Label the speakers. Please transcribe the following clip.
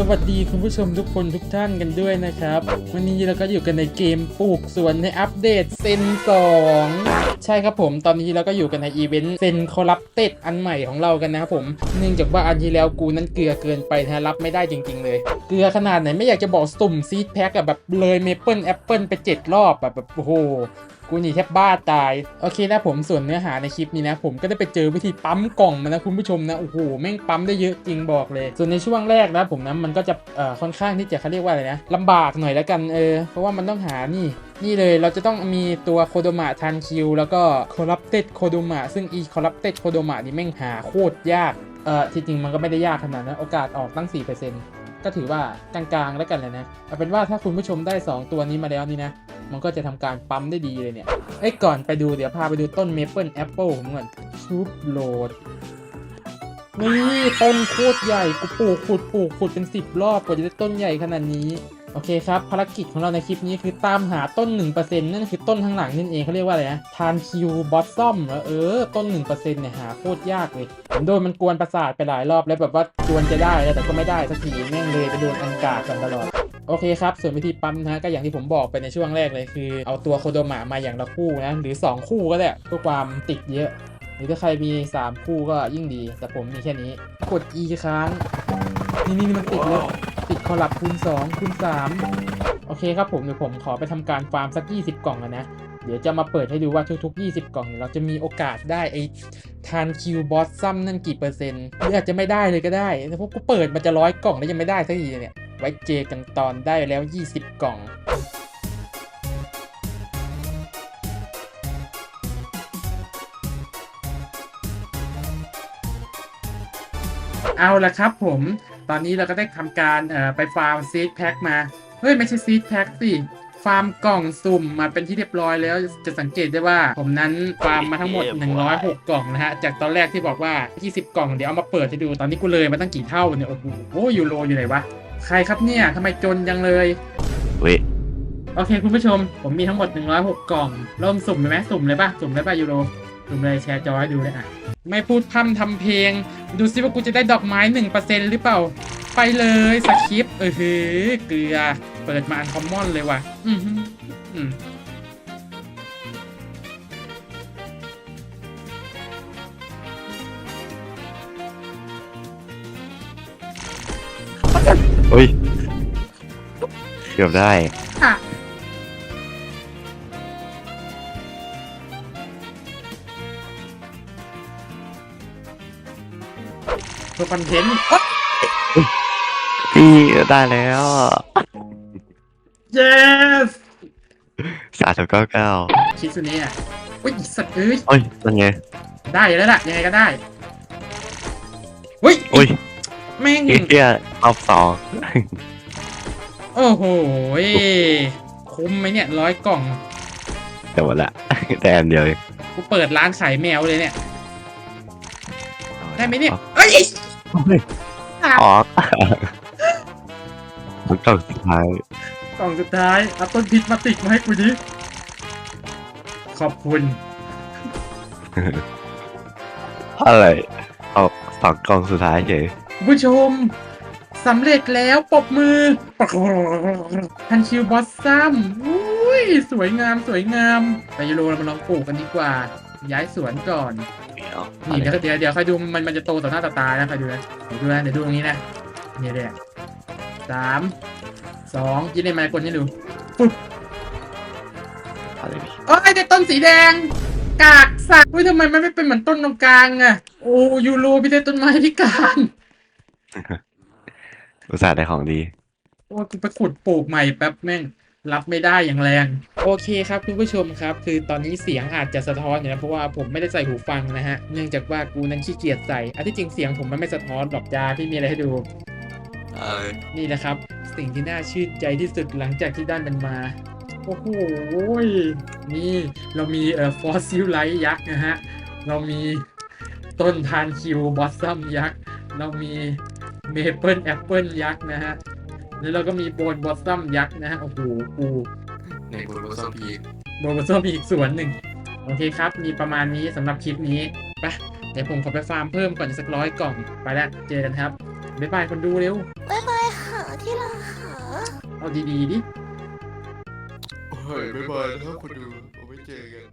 Speaker 1: สวัสดีคุณผู้ชมทุกคนทุกท่านกันด้วยนะครับ วันนี้เราก็อยู่กันในเกมปลูกสวนในอัปเดตเซน2ใช่ครับผมตอนนี้เราก็อยู่กันในอีเวนต์เซนคอรับเต็ดอันใหม่ของเรากันนะครับผมเนื่องจากว่าอันที่แล้วกูนั้นเกลือเกินไปนะรับไม่ได้จริง ๆ เลย เกลือขนาดไหนไม่อยากจะบอกสุ่มซีดแพ็กอะแบบเลยเมเปิลแอปเปิลไปเจ็ดรอบแบบแบบโอ้โห กูหนีแทบบ้าตาย โอเคนะผมส่วนเนื้อหาในคลิปนี้นะ ผมก็ได้ไปเจอวิธีปั๊มกล่องมานะคุณผู้ชมนะ โอ้โห แม่งปั๊มได้เยอะจริงบอกเลย ส่วนในช่วงแรกนะผมนะมันก็จะเอ่อค่อนข้างที่จะเขาเรียกว่าอะไรนะลำบากหน่อยแล้วกันเออ เพราะว่ามันต้องหานี่นี่เลยเราจะต้องมีตัวโคโดมะทันคิว แล้วก็คอรับเต็ดโคโดมะซึ่งอีคอรับเต็ดโคโดมะนี่แม่งหาโคตรยาก เออที่จริงมันก็ไม่ได้ยากขนาดนั้นโอกาสออกตั้ง 4%ก็ถือว่ากลางๆแล้วกันเลยนะเอาเป็นว่าถ้าคุณผู้ชมได้ 2 ตัวนี้มาแล้วนี่นะ มันก็จะทำการปั๊มได้ดีเลยเนี่ยเอ้ก่อนไปดูเดี๋ยวพาไปดูต้นเมเปิลแอปเปิลผมก่อนชูบโหลดนี่ต้นโคตรใหญ่กูปลูกขุดปลูกขุดเป็นสิบรอบกว่าจะได้ต้นใหญ่ขนาดนี้โอเคครับภารกิจของเราในคลิปนี้คือตามหาต้น 1%นั่นคือต้นข้างหลังนั่นเองเขาเรียกว่าอะไรนะทานคิวบอสซัมเออต้น 1%เนี่ยหาโคตรยากเลยผมโดนมันกวนประสาทไปหลายรอบแล้วแบบว่ากวนจะได้แล้วแต่ก็ไม่ได้สักทีแม่งเลยไปโดนอันกากันตลอด โอเคครับ ส่วนวิธีปั๊มนะฮะก็อย่างที่ผมบอกไปในช่วงแรกเลยคือ เอาตัวโคโดมะมาอย่างละคู่นะ หรือ 2 คู่ก็ได้เพื่อความติดเยอะ หรือถ้าใครมี 3 คู่ก็ยิ่งดี แต่ผมมีแค่นี้ กด E ค้าง นี่นี่มันติดแล้วติดคอลับคูณ2คูณ3โอเคครับผมเดี๋ยวผมขอไปทำการฟาร์มสัก 20 กล่องนะ เดี๋ยวจะมาเปิดให้ดูว่าทุกๆ 20 กล่องเนี่ยเราจะมีโอกาสได้ไอ้ทานคิวบอสซัมนั่นกี่เปอร์เซ็นต์หรืออาจจะไม่ได้เลยก็ได้แต่พวกกูเปิดมันจะร้อยกล่องแล้วยังไม่ได้สักทีเนี่ย ไว้เจอกันตอนได้แล้ว 20 กล่องเอาละครับผม ตอนนี้เราก็ได้ทำการเอ่อไปฟาร์มซีดแพ็คมา เฮ้ย ไม่ใช่ซีดแพ็คสิ ฟาร์มกล่องสุ่มมาเป็นที่เรียบร้อยแล้ว จะสังเกตได้ว่าผมนั้นฟาร์มมาทั้งหมด 106 กล่องนะฮะ จากตอนแรกที่บอกว่า 20 กล่อง เดี๋ยวเอามาเปิดให้ดู ตอนนี้กูเลยมาตั้งกี่เท่าเนี่ย โอ้โหยูโรอยู่ไหนวะ ใครครับเนี่ยทำไมจนจังเลย
Speaker 2: เว้ย
Speaker 1: โอเค คุณผู้ชม ผมมีทั้งหมด 106 กล่องเริ่มสุ่มเลยไหมสุ่มเลยป่ะ สุ่มเลยป่ะยูโร สุ่มเลยแชร์จอให้ดูเลยอะ ไม่พูดพร่ำทำเพลง ดูซิว่ากูจะได้ดอกไม้ 1%หรือเปล่า ไปเลยสคริปต์เออเฮ้ยเกลือ เปิดมาอันคอมมอนเลยว่ะ อือหืออืม
Speaker 2: เฮ้ย เกือบได้
Speaker 1: อะตัวคอนเทนต์อ๊ะ
Speaker 2: พี่ได้แล้ว
Speaker 1: yes
Speaker 2: สามสิบเก้าเก้า
Speaker 1: คิดสุนี้อะอุ้ยอีสัตว์เอ้ย
Speaker 2: เฮ้ยเป็นไง
Speaker 1: ได้แล้วล่ะยังไงก็ได้ เฮ้ย
Speaker 2: เฮ้ย
Speaker 1: แม่ง
Speaker 2: เฮียรอบสอง
Speaker 1: โอ้โหยคุ้มไหมเนี่ยร้อยกล่อง
Speaker 2: แต่หมดละแต่อันเดียวเอง
Speaker 1: กูเปิดร้านขายแมวเลยเนี่ย ได้ไหมเนี่ยเอ้ย
Speaker 2: เฮ้ยอ๋อมันกล่องสุดท้าย
Speaker 1: กล่องสุดท้ายเอาต้นพิษมาติดมาให้กูดิขอบคุณ
Speaker 2: อะไร เอาสองกล่องสุดท้ายเฉย
Speaker 1: คุณ ผู้ชมสำเร็จแล้วปรบมือทันคิวบอสซัมอุ้ยสวยงามสวยงามไปยูโรเรามาลองปลูกกันดีกว่า ย้ายสวนก่อน
Speaker 2: เดี๋ยว
Speaker 1: นี่เดี๋ยวเดี๋ยวเดี๋ยวคอยดูมันมันจะโตต่อหน้าต่อตานะคอยดูนะเดี๋ยวดูนะเดี๋ยวดูตรงนี้นะเนี่ยเนี่ยสามสองยินได้มากดนี่ดูปุ๊บ
Speaker 2: อะไรพี่
Speaker 1: โอ้ยได้ต้นสีแดง กากสักเฮ้ยทำไมมันไม่เป็นเหมือนต้นตรงกลางอะโอ้ยูโรพี่ได้ต้นไม้พิการ
Speaker 2: อุตส่าห์ได้ของดี
Speaker 1: โอ้ยกูไปขุดปลูกใหม่แป๊บแม่ง รับไม่ได้อย่างแรง โอเคครับคุณผู้ชมครับ คือตอนนี้เสียงอาจจะสะท้อนอยู่นะเพราะว่าผมไม่ได้ใส่หูฟังนะฮะเนื่องจากว่ากูนั้นขี้เกียจใส่อันที่จริงเสียงผมมันไม่สะท้อนหรอกยาที่มีอะไรให้ดูนี่นะครับ สิ่งที่น่าชื่นใจที่สุดหลังจากที่ด้านมันมา โอ้โหนี่เรามีเอ่อฟอสซิลไลท์ยักษ์นะฮะ เรามีต้นทานคิวบอสซัมยักษ์ เรามี เมเปิลแอปเปิลยักษ์นะฮะ แล้วเราก็มีโบนบอสซัมยักษ์นะฮะ โอ้โหปู
Speaker 3: ในบนโลกซอมพี
Speaker 1: โบนบอสซัมอีกส่วนหนึ่ง โอเคครับ มีประมาณนี้สำหรับคลิปนี้ไปเดี๋ยวผมขอไปฟาร์มเพิ่มก่อนอีกสักร้อยกล่อง ไปแล้วเจอกันครับ บ๊ายบายคนดูเร็ว
Speaker 4: บ๊ายบายค่ะที่รักค่ะ
Speaker 1: เอาดีๆดิ
Speaker 3: โอ้ยไม่บายนะครับคุณดูผมไม่เจอกัน